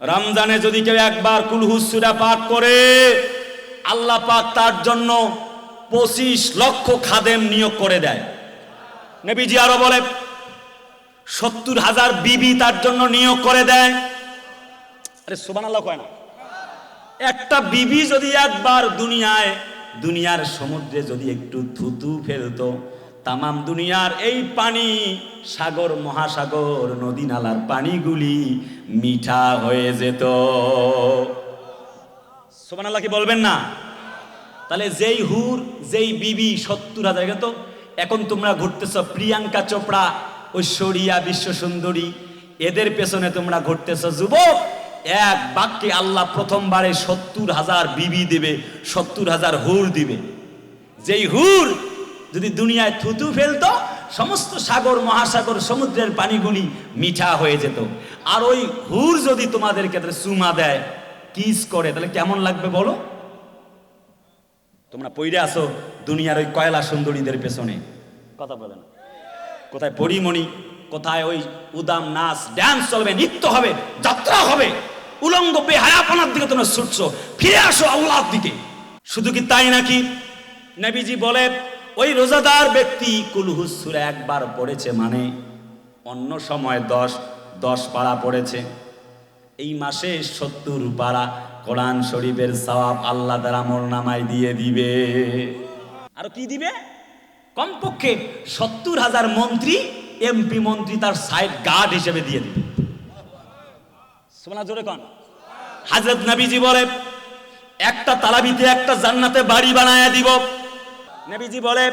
রমজানে যদি কেউ একবার কুলহুসুরা পাঠ করে, আল্লাহ পাক তার জন্য পঁচিশ লক্ষ খাদেম নিয়োগ করে দেয়। নবীজি আরও বলে, সত্তর হাজার বিবি তার জন্য নিয়োগ করে দেয়। আরে সুবান আল্লাহ কয় না। একটা বিবি যদি একবার দুনিয়ায়, দুনিয়ার সমুদ্রে যদি একটু থুতু ফেলতো তামাম দুনিয়ার এই পানি সাগর, মহাসাগর, নদী নালার পানিগুলি মিঠা হয়ে যেত। সোমান আল্লাহ কি বলবেন না? তাহলে যেই হুর, যেই বিবি সত্তর হাজার তো এখন তোমরা ঘুরতেছ, প্রিয়াঙ্কা চোপড়া, ঐশ্বরিয়া বিশ্ব সুন্দরী, এদের পেছনে তোমরা ঘুরতেছ, যুবক, এক বাক্যে আল্লাহ প্রথমবারে সত্তর হাজার বিবি দেবে, সত্তর হাজার হুর দিবে। যেই হুর যদি দুনিয়ায় থুতু ফেলতো, সমস্ত সাগর, মহাসাগর, সমুদ্রের পানিগুলি মিঠা হয়ে যেত। আর ওই হুর যদি তোমাদের ক্ষেত্রে চুমা দেয়, কিস করে, তাহলে কেমন লাগবে বলো? তোমরা পইরে আসো দুনিয়ার ওই কয়লা সুন্দরীদের পেছনে। কথা বলে না। কোথায় পরিমণি, কোথায় ওই উদাম নাচ ড্যান্স চলবে, নৃত্য হবে, যাত্রা হবে, উলঙ্গ পে বেহায়াপনার দিকে তোমরা ছুটছো, ফিরে আসো আল্লাহর দিকে। শুধু কি তাই নাকি? নবীজি বলে ওই রোজাদার ব্যক্তি কুলহুসুরে একবার পড়েছে মানে অন্য সময় দশ দশ পাড়া পড়েছে। এই মাসে সত্তর পারা কোরআন শরীফের সওয়াব আল্লাহ দ্বারা মোর নামায় দিয়ে দিবে। আর কি দিবে? কমপক্ষে সত্তর হাজার মন্ত্রী, এমপি মন্ত্রী তার সাইড গার্ড হিসেবে দিয়ে দিবে। জোরে কন। হাজরত নবীজি বলে একটা তালাবিতে একটা জান্নাতে বাড়ি বানায়া দিব। নবীজি বলে,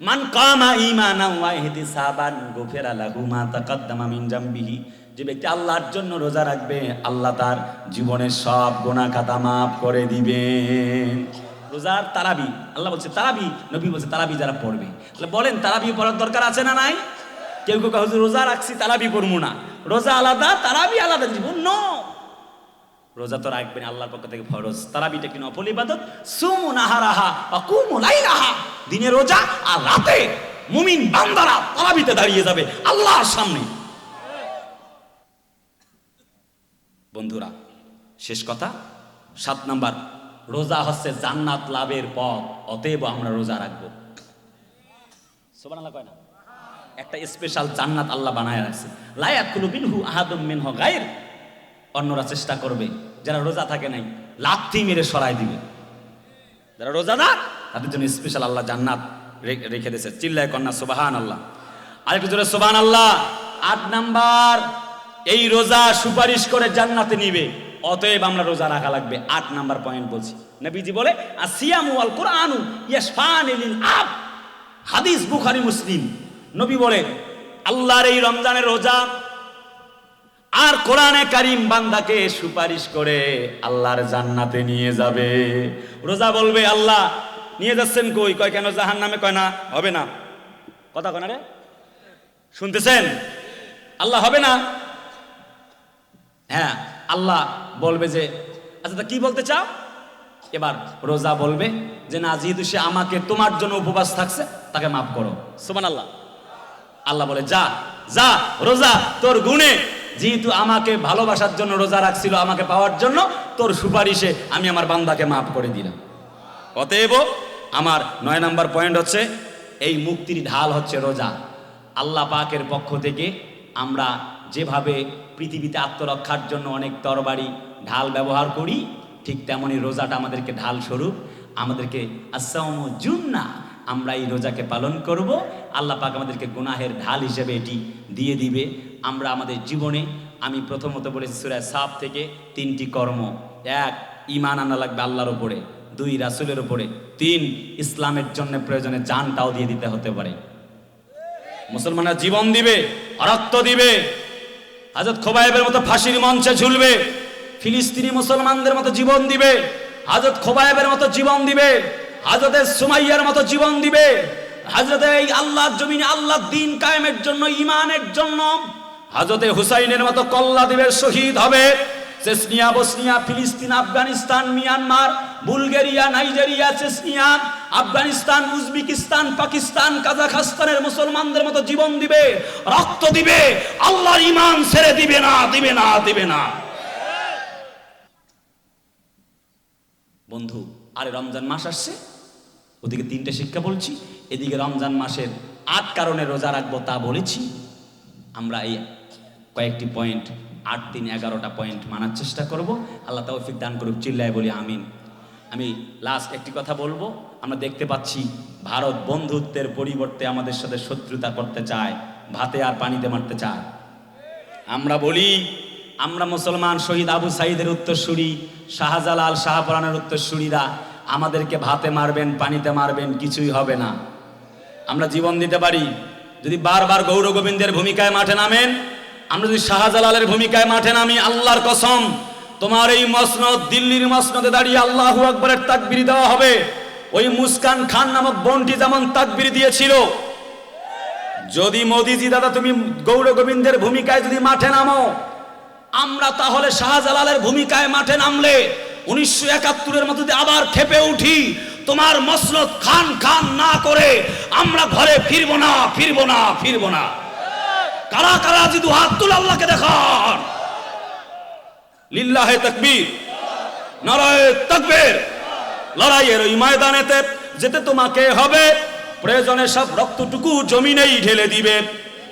মান কামা ইমানা ওয়া ইহতিসাবান গুফিরা লাহু মা তাকাদ্দামা মিন জামবিহি। যে ব্যক্তি আল্লাহর জন্য রোজা রাখবে, আল্লাহ তার জীবনের সব গুনাহ খাতা মাফ করে দিবেন। রোজার তারাবি, আল্লাহ বলছে, তারাবি, নবী বলছে, তারাবি যারা পড়বে। তাহলে বলেন, তারাবি পড়ার দরকার আছে না নাই? কেউ কেউ রোজা রাখছি, তারাবি করব না। রোজা আলাদা, তারাবি আলাদা জীবন ন রোজা তো রাখবেন আল্লাহর পক্ষ থেকে ফরজ। তারাবিটা কি নফল ইবাদত? সুমু নাহারাহা বা কুমু লাইলাহা। দিনে রোজা আর রাতে মুমিন বান্দারা তারাবিতে দাঁড়িয়ে যাবে আল্লাহর সামনে। বন্ধুরা, শেষ কথা, সাত নাম্বার, রোজা হচ্ছে জান্নাত লাভের পথ, অতএব আমরা রোজা রাখব। সুবহানাল্লাহ কয় না? একটা স্পেশাল জান্নাত আল্লাহ বানায় রাখছে। লায়াকুলু বিনহু আহাদুম মিনহু গায়র। অন্যরা চেষ্টা করবে। যারা রোজা থাকে নাই, লাথি মেরে সরাই দিবে। যারা রোজাদার তাদের জন্য স্পেশাল আল্লাহ জান্নাত রেখে দিয়েছে। চিল্লায় কন্যা সুবাহান আল্লাহ আরেকটু জোরে সুবাহান আল্লাহ আট নাম্বার, এই রোজা সুপারিশ করে জান্নাতে নিবে। অতএব আমরা রোজা রাখা লাগবে। আট নাম্বার পয়েন্ট বলছি। নবীজি বলে, আসিয়ামু আল কোরআনু ইয়াসফান আব হাদিস বুখারী, মুসলিম। নবী বলে, আল্লাহর এই রমজানের রোজা আর কোরআনে কারিম বান্দাকে সুপারিশ করে আল্লাহর জান্নাতে নিয়ে যাবে। রোজা বলবে, আল্লাহ, নিয়ে যাচ্ছেন কই? কয় কেন জাহান নামে কয় না, হবে না। কথা কয় না রে? শুনতেছেন? আল্লাহ হবে না? হ্যাঁ আল্লাহ বলবে যে আচ্ছা কি বলতে চাও? এবার রোজা বলবে যে, না, যেহেতু সে আমাকে তোমার জন্য উপবাস থাকছে, তাকে মাফ করো। সুমান আল্লাহ আল্লাহ বলে, যা যা, রোজা তোর গুণে। যেহেতু আমাকে ভালোবাসার জন্য রোজা রাখছিল, আমাকে পাওয়ার জন্য তোর সুপারিশে আমি আমার বান্দাকে মাফ করে দিলাম। অতএব আমার নয় নাম্বার পয়েন্ট হচ্ছে, এই মুক্তির ঢাল হচ্ছে রোজা। আল্লাহ পাকের পক্ষ থেকে আমরা যেভাবে পৃথিবীতে আত্মরক্ষার জন্য অনেক তরবারি, ঢাল ব্যবহার করি, ঠিক তেমনই রোজাটা আমাদেরকে ঢাল স্বরূপ, আমাদেরকে আসাম জুন্না আমরা এই রোজাকে পালন করব। আল্লাহ পাক আমাদেরকে গুনাহের ঢাল হিসেবে এটি দিয়ে দিবে। আমরা আমাদের জীবনে, আমি প্রথমত বলেছি সুরায় সাপ থেকে তিনটি কর্ম। এক ইমান আনা লাগবে আল্লাহর উপরে। দুই, রাসুলের উপরে। তিন, ইসলামের জন্য প্রয়োজনে জানটাও দিয়ে দিতে হতে পারে। মুসলমানরা জীবন দিবে, রক্ত দিবে। হাজরত খোবাইবের মতো ফাঁসির মঞ্চে ঝুলবে। ফিলিস্তিনি মুসলমানদের মতো জীবন দিবে। হাজরত খোবাইবের মতো জীবন দিবে। হাজরতের সুমাইয়ার মতো জীবন দিবে। হাজরতে এই আল্লাহর জমিনে আল্লাহ দিন কায়েমের জন্য ইমানের জন্য হাজরতে হুসাইনের মতো কল্লা দিবে, শহীদ হবে। চেসনিয়া বসনিয়া ফিলিস্তিন, Afghanistan, Myanmar, Bulgaria, Nigeria Chechnya Afghanistan, Uzbekistan, Pakistan, কাজাখস্তানের মুসলমানদের মতো জীবন দিবে, রক্ত দিবে, আল্লাহর ইমান ছেড়ে দিবে না দিবে না দিবে না। বন্ধু, আরে রমজান মাস আসছে ওদিকে তিনটে শিক্ষা বলছি, এদিকে রমজান মাসের আট কারণে রোজা রাখব তা বলেছি। আমরা এই কয়েকটি পয়েন্ট আট তিন এগারোটা পয়েন্ট মানার চেষ্টা করব। আল্লাহ তৌফিক দান করুক, চিল্লায় বলি আমিন। আমি লাস্ট একটি কথা বলব, আমরা দেখতে পাচ্ছি ভারত বন্ধুত্বের পরিবর্তে আমাদের সাথে শত্রুতা করতে চায়, ভাতে আর পানিতে মারতে চায়। আমরা বলি, আমরা মুসলমান শহীদ আবু সাইদের উত্তরসূরি, শাহজালাল শাহপরানের উত্তরসূরিরা আমাদেরকে ভাতে মারবেন, পানিতে মারবেন, কিছুই হবে না। আমরা জীবন দিতে পারি। যদি বারবার গৌর গোবিন্দের ভূমিকায় মাঠে নামেন, আমরা যদি শাহজালালের ভূমিকায় মাঠে নামি, আল্লাহর কসম, তোমার এই মসনদ, দিল্লির মসনদে দাঁড়িয়ে আল্লাহ আকবরের তাকবির দেওয়া হবে। ওই মুস্কান খান নামক বোনটি যেমন তাকবির দিয়েছিল। যদি মোদিজি দাদা, তুমি গৌর গোবিন্দের ভূমিকায় যদি মাঠে নামো, আমরা তাহলে শাহজালালের ভূমিকায় মাঠে নামলে উনিশশো একাত্তরের মতো যদি আবার খেপে উঠি, তোমার মসনদ খান খান না করে আমরা ঘরে ফিরবো না ফিরবো না ফিরবো না। কারা কারা যদি হাত তুলে আল্লাহকে দেখান? লিল্লাহে তাকবীর, নারায়ে তাকবীর। লড়াইয়ের ওই ময়দানেতে যেতে তোমাকে হবে, প্রয়োজনে সব রক্তটুকু জমিনেই ঢেলে দিবে।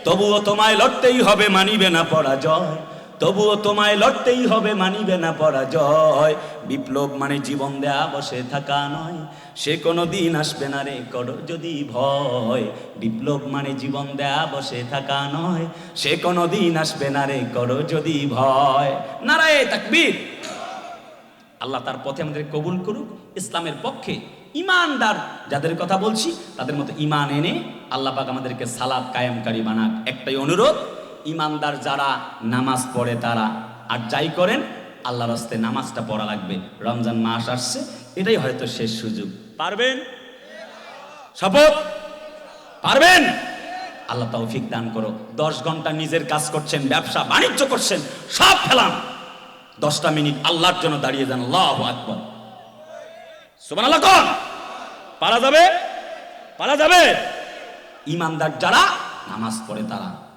তবুও তোমায় লড়তেই হবে, মানিবে না পরাজয়। তবুও তোমায় লড়তেই হবে, মানিবে না পরাজয়। বিপ্লব মানে জীবন দেয়া, বসে থাকা নয়। সে কোনো দিন আসবে না রে, করো যদি ভয়। বিপ্লব মানে জীবন দেয়া, বসে থাকা নয়। সে কোনো দিন আসবে না রে, করো যদি ভয়। নারায়ে তাকবীর। আল্লাহ তার পথে আমাদের কবুল করুক, ইসলামের পক্ষে ইমানদার। যাদের কথা বলছি, তাদের মতো ইমান এনে আল্লাহ পাক আমাদেরকে সালাদ কায়েমকারী বানাক। একটাই অনুরোধ ইমানদার যারা নামাজ পড়ে তারা। আর যাই করেন, আল্লাহর হস্তে নামাজটা পড়া লাগবে। রমজান মাস আসছে, এটাই হয়তো শেষ সুযোগ। পারবেন? শপথ? পারবেন? আল্লাহ তৌফিক দান করো দশ ঘণ্টা নিজের কাজ করছেন, ব্যবসা, বাণিজ্য করছেন, সব ফেলাম দশটা মিনিট আল্লাহর জন্য দাঁড়িয়ে যান, আল্লাহ আকবর। সুমান আল্লাহ কন। পারা যাবে? পারা যাবে? ইমানদার যারা নামাজ পড়ে তারা।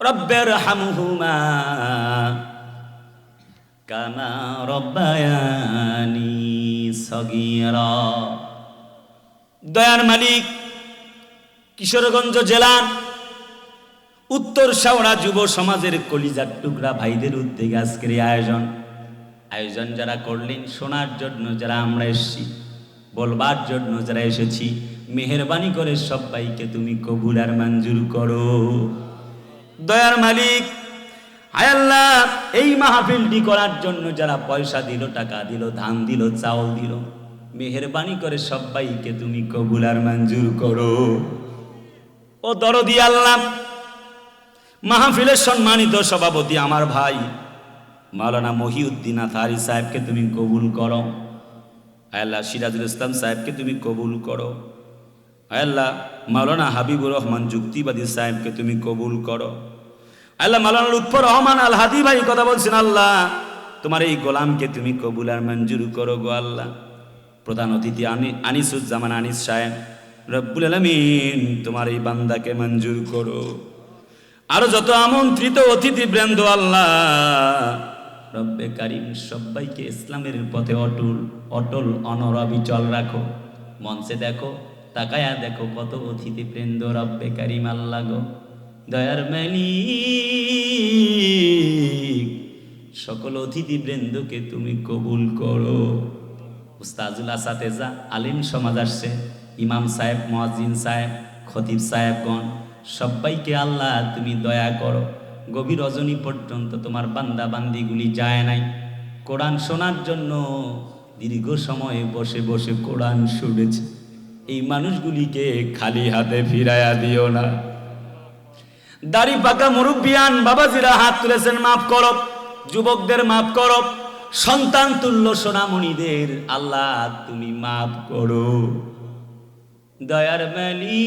রব্বের হামহুমা কামা রব্বায়ানি সগীরা। দয়ার মালিক, কিশোরগঞ্জ জেলার উত্তর শাওড়া যুব সমাজের কলিজার টুকরা ভাইদের উদ্যোগে আজকের আয়োজন। আয়োজন যারা করলেন, শোনার জন্য যারা আমরা এসেছি, বলবার জন্য যারা এসেছি, মেহরবানি করে সবাইকে তুমি কবুল আর মঞ্জুর করো। দয়ার মালিক। হায় আল্লাহ, এই মাহফিলটি করার জন্য যারা পয়সা দিল, টাকা দিল, ধান দিল, চাউল দিল, মেহরবানি করে সবাইকে তুমি কবুল আর মঞ্জুর করো। ও দরদি আল্লাহ, মাহফিলের সম্মানিত সভাপতি আমার ভাই, মাওলানা মহিউদ্দিন আথারি সাহেবকে তুমি কবুল করো। আল্লাহ, সিরাজুল ইসলাম সাহেবকে তুমি কবুল করো। আল্লাহ, মাওলানা হাবিবুর রহমান যুক্তিবাদী সাহেবকে তুমি কবুল করো। আল্লাহ মাওলানা লুৎফর রহমান আল হাদি ভাই কথা বলছেন, আল্লাহ, তোমার এই গোলামকে তুমি কবুল আর মঞ্জুর করো গো আল্লাহ। প্রধান অতিথি আনি, আনিসুজ্জামান আনিস সাহেব, রব্বুল আলমিন, তোমার এই বান্দাকে মঞ্জুর করো। আরও যত আমন্ত্রিত অতিথি বৃন্দ, আল্লাহ, রব্বে কারিম সবাইকে ইসলামের পথে অটল অটল, অনরবিচল রাখো। মঞ্চে দেখো, তাকায়া দেখো কত অতিথি বৃন্দ, রব্বে কারিম আল্লাহ গো। দয়ার মালিক, সকল অতিথি বৃন্দকে তুমি কবুল করো। উস্তাজুল আসাতেজা আলিম সমাজ আসছে, ইমাম সাহেব মহাজিন সাহেব, খতিব সাহেবগণ, সবাইকে আল্লাহ তুমি দয়া করো। গভীর রজনী পর্যন্ত তোমার বান্দা বান্দিগুলি যায় নাই। কোরআন শোনার জন্য দীর্ঘ সময়ে বসে বসে কোরআন শুনেছে। এই মানুষগুলিকে খালি হাতে ফিরাইয়া দিও না। দাড়ি পাকা মুরব্বিয়ান বাবাজিরা হাত তুলেছেন, মাফ করো। যুবকদের মাফ করো। সন্তান তুল্য সোনামণিদের, আল্লাহ তুমি মাফ করো। দয়ার মালিক।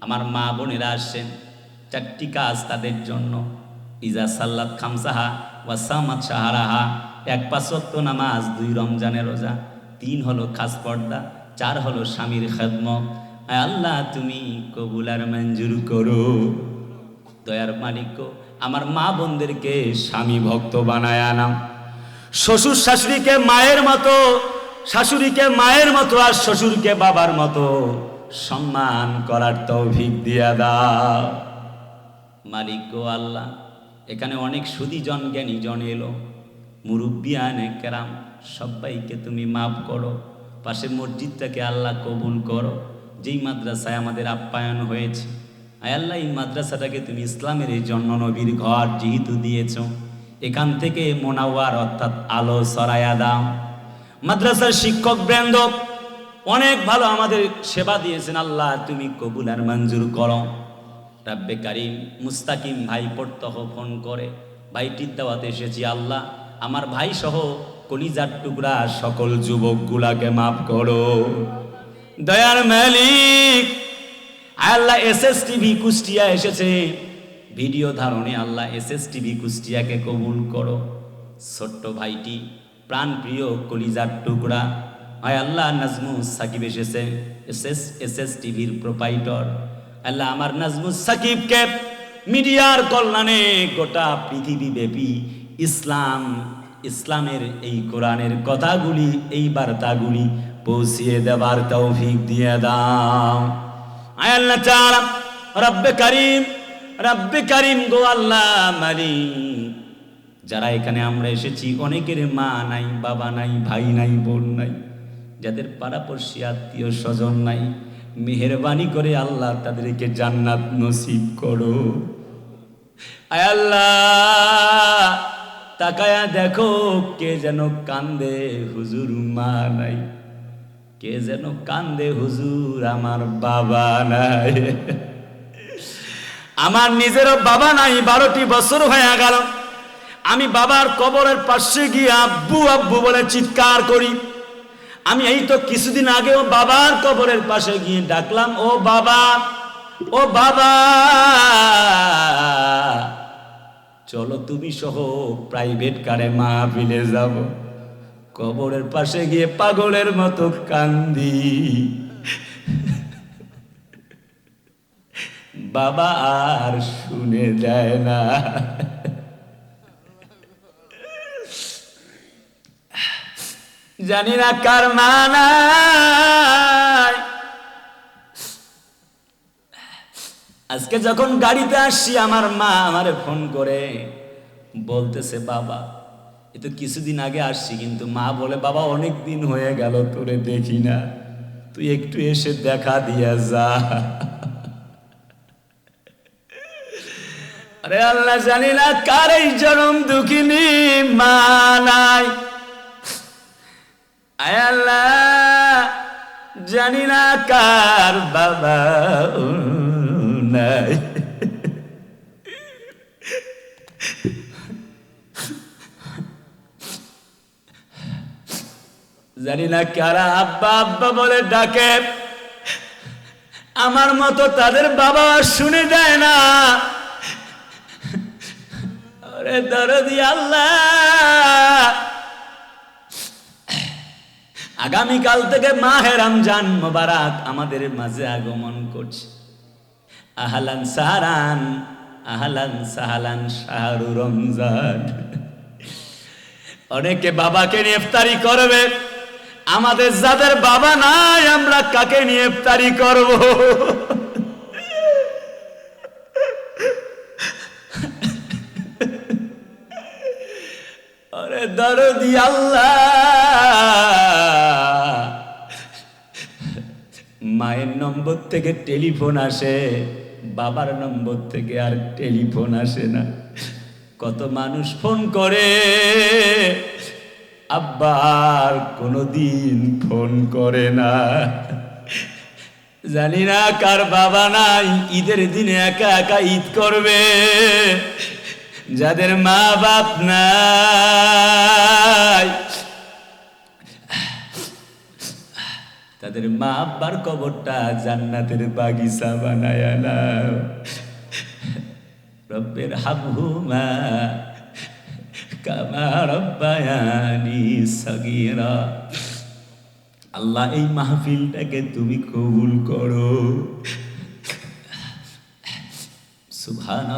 আমার মা বোনেরা আসছেন চারটি কাজ তাদের জন্য। ইজা সাল্লাত খামসাহা ওয়াসামাত সাহারাহা এক পাঁচত্ব নামাজ, দুই রমজানের রোজা, তিন হলো খাস পর্দা, চার হলো স্বামীর খেদমত আল্লাহ, তুমি কবুল আর মঞ্জুর করো। দয়ার মালিক আমার মা বোনদেরকে স্বামী ভক্ত বানায় আনাম। শ্বশুর শাশুড়িকে মায়ের মতো, শাশুড়িকে মায়ের মতো আর শ্বশুরকে বাবার মতো সম্মান করার তৌফিক দিয়া দাও। মালিক গো আল্লাহ, এখানে অনেক সুদীজন জ্ঞানী জন এলো মুরব্বিয়ান কেরাম সবাইকে তুমি মাফ করো। পাশে মসজিদটাকে আল্লাহ কবুল করো। যেই মাদ্রাসায় আমাদের আপ্যায়ন হয়েছে, আয় আল্লাহ, এই মাদ্রাসাটাকে তুমি ইসলামের এই জন্য নবীর ঘর যেহেতু দিয়েছ, এখান থেকে মোনাওয়ার অর্থাৎ আলো সরায়া দাও। মাদ্রাসার শিক্ষক বৃন্দ, অনেক ভালো আমাদের সেবা দিয়েছেন, আল্লাহ, তুমি কবুল আর মঞ্জুর করো। রাব্বে কারিম, মুস্তাকিম ভাই পড়তহ ফোন করে, ভাইটির দাওয়াতে এসেছি, আল্লাহ, আমার ভাই সহ কলিজার টুকরা সকল যুবকগুলাকে মাফ করো। দয়ার মালিক, আল্লাহ এস এস টিভি কুষ্টিয়া এসেছে। ভিডিও ধারণে আল্লাহ এস এস টিভি কুষ্টিয়াকে কবুল করো। ছোট্ট ভাইটি প্রাণ প্রিয় কলিজার টুকরা। হয় আল্লাহ নাজমুস সাকিব এসেছে। এস এস এস এস টিভির প্রোপাইটর আল্লাহ আমার নাজমুস সাকিবকে মিডিয়ার কল্যাণে গোটা পৃথিবী ব্যাপী ইসলাম, ইসলামের এই কোরআনের কথাগুলি, এই বার্তাগুলি পৌঁছিয়ে দেবার তৌফিক দিয়ে দাও। আয় আল্লাহ চালা রব্বে করিম রব্বে করিম গো আল্লাহ মালিক। যারা এখানে আমরা এসেছি, অনেকের মা নাই, বাবা নাই, ভাই নাই, বোন নাই, যাদের পাড়াপড়শি, আত্মীয় স্বজন নাই, মেহরবানি করে আল্লাহ তাদেরকে জান্নাত নসিব করো। আল্লাহ, তাকায়া দেখো কে যেন কান্দে, হুজুর মা নাই। কে যেন কান্দে, হুজুর, আমার বাবা নাই। আমার নিজেরও বাবা নাই, বারোটি বছর হয়ে গেল। আমি বাবার কবরের পাশে গিয়ে আব্বু আব্বু বলে চিৎকার করি। আমি এই তো কিছুদিন আগেও বাবার কবরের পাশে গিয়ে ডাকলাম, ও বাবা ও বাবা, চলো তুমি সহ প্রাইভেট কারে মা মাহফিলে যাব। কবরের পাশে গিয়ে পাগলের মতো কান্দি। বাবা আর শুনে যায় না। জানি না কার মানায় আজকে যখন গাড়িতে আসছি আমার মা আমারে ফোন করে, বলতেছে, বাবা এ তো কিছুদিন আগে আসছি, কিন্তু মা বলে, বাবা অনেক দিন হয়ে গেল, তোরে দেখি না। তুই একটু এসে দেখা দিয়া যা। আরে আল্লাহ জানি না কার এই জনম দুঃখিনী মা নাই। আয় আল্লাহ, জানি না কার বাবা নাই। জানি না কারা আব্বা আব্বা বলে ডাকে। আমার মতো তাদের বাবা শুনে যায় না। আগামীকাল থেকে মাহে রমজান মোবারক আমাদের মাঝে আগমন করছে। আহলান সাহারান, আহলান সাহালান শাহরু রমজান। অনেকে বাবাকে নিয়ে ইফতারি করবে। আমাদের যাদের বাবা নাই, আমরা কাকে নিয়ে ইফতারি করব? আরে দরদি আল্লাহ। মায়ের নম্বর থেকে টেলিফোন আসে, বাবার নম্বর থেকে আর টেলিফোন আসে না। কত মানুষ ফোন করে আব্বার কোনোদিন ফোন করে না। জানি না কার বাবা নাই, ঈদের দিনে একা একা ঈদ করবে। যাদের মা বাপ নাই। তাদের মা আব্বার কবরটা জান্নাতের বাগিচা বানায় না রব্বের হাবহুমা আল্লাহ, এই মাহফিলটাকে তুমি কবুল করো। সুবহান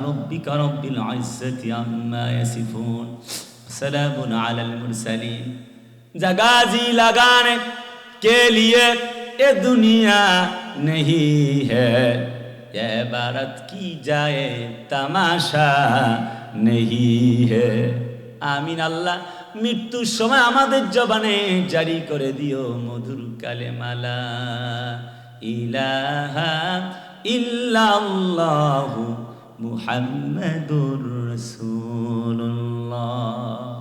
দুনিয়া নেহি হ্যায় ये भारत की जाए तमाशा नहीं है আমিন আল্লাহ। মৃত্যুর সময় আমাদের জবানে জারি করে দিও মধুর কালেমালা। ইলাহা ইল্লাল্লাহু মুহাম্মাদুর রাসূলুল্লাহ।